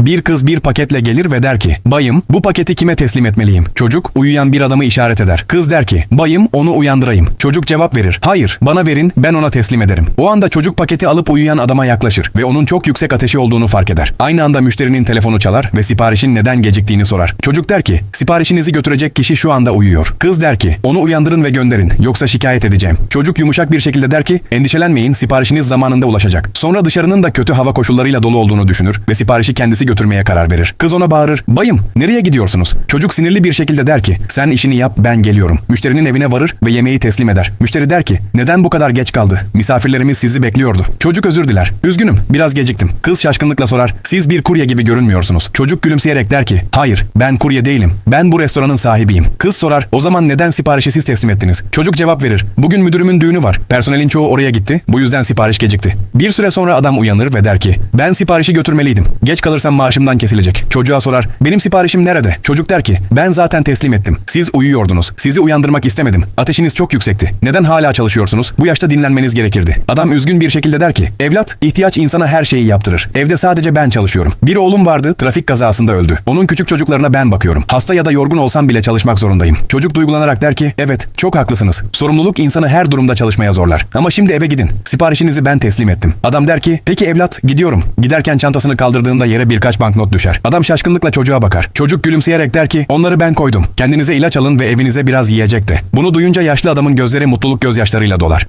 Bir kız bir paketle gelir ve der ki, bayım bu paketi kime teslim etmeliyim? Çocuk uyuyan bir adamı işaret eder. Kız der ki, bayım onu uyandırayım. Çocuk cevap verir, hayır bana verin ben ona teslim ederim. O anda çocuk paketi alıp uyuyan adama yaklaşır ve onun çok yüksek ateşi olduğunu fark eder. Aynı anda müşterinin telefonu çalar ve siparişin neden geciktiğini sorar. Çocuk der ki, siparişinizi götürecek kişi şu anda uyuyor. Kız der ki, onu uyandırın ve gönderin yoksa şikayet edeceğim. Çocuk yumuşak bir şekilde der ki, endişelenmeyin siparişiniz zamanında ulaşacak. Sonra dışarının da kötü hava koşullarıyla dolu olduğunu düşünür ve siparişi kendisi götürmeye karar verir. Kız ona bağırır, bayım nereye gidiyorsunuz? Çocuk sinirli bir şekilde der ki, sen işini yap ben geliyorum. Müşterinin evine varır ve yemeği teslim eder. Müşteri der ki, neden bu kadar geç kaldı? Misafirlerimiz sizi bekliyordu. Çocuk özür diler. Üzgünüm, biraz geciktim. Kız şaşkınlıkla sorar, siz bir kurye gibi görünmüyorsunuz. Çocuk gülümseyerek der ki, hayır ben kurye değilim. Ben bu restoranın sahibiyim. Kız sorar, o zaman neden siparişi siz teslim ettiniz? Çocuk cevap verir, bugün müdürümün düğünü var. Personelin çoğu oraya gitti. Bu yüzden sipariş gecikti. Bir süre sonra adam uyanır ve der ki, ben siparişi götürmeliydim. Geç kalırsam maaşımdan kesilecek. Çocuğa sorar, benim siparişim nerede? Çocuk der ki, ben zaten teslim ettim. Siz uyuyordunuz. Sizi uyandırmak istemedim. Ateşiniz çok yüksekti. Neden hala çalışıyorsunuz? Bu yaşta dinlenmeniz gerekirdi. Adam üzgün bir şekilde der ki, evlat, ihtiyaç insana her şeyi yaptırır. Evde sadece ben çalışıyorum. Bir oğlum vardı, trafik kazasında öldü. Onun küçük çocuklarına ben bakıyorum. Hasta ya da yorgun olsam bile çalışmak zorundayım. Çocuk duygulanarak der ki, evet, çok haklısınız. Sorumluluk insanı her durumda çalışmaya zorlar. Ama şimdi eve gidin. Siparişinizi ben teslim ettim. Adam der ki, peki evlat, gidiyorum. Giderken çantasını kaldırdığında yere birkaç banknot düşer. Adam şaşkınlıkla çocuğa bakar. Çocuk gülümseyerek der ki, onları ben koydum. Kendinize ilaç alın ve evinize biraz yiyecek de. Bunu duyunca yaşlı adamın gözleri mutluluk gözyaşlarıyla dolar.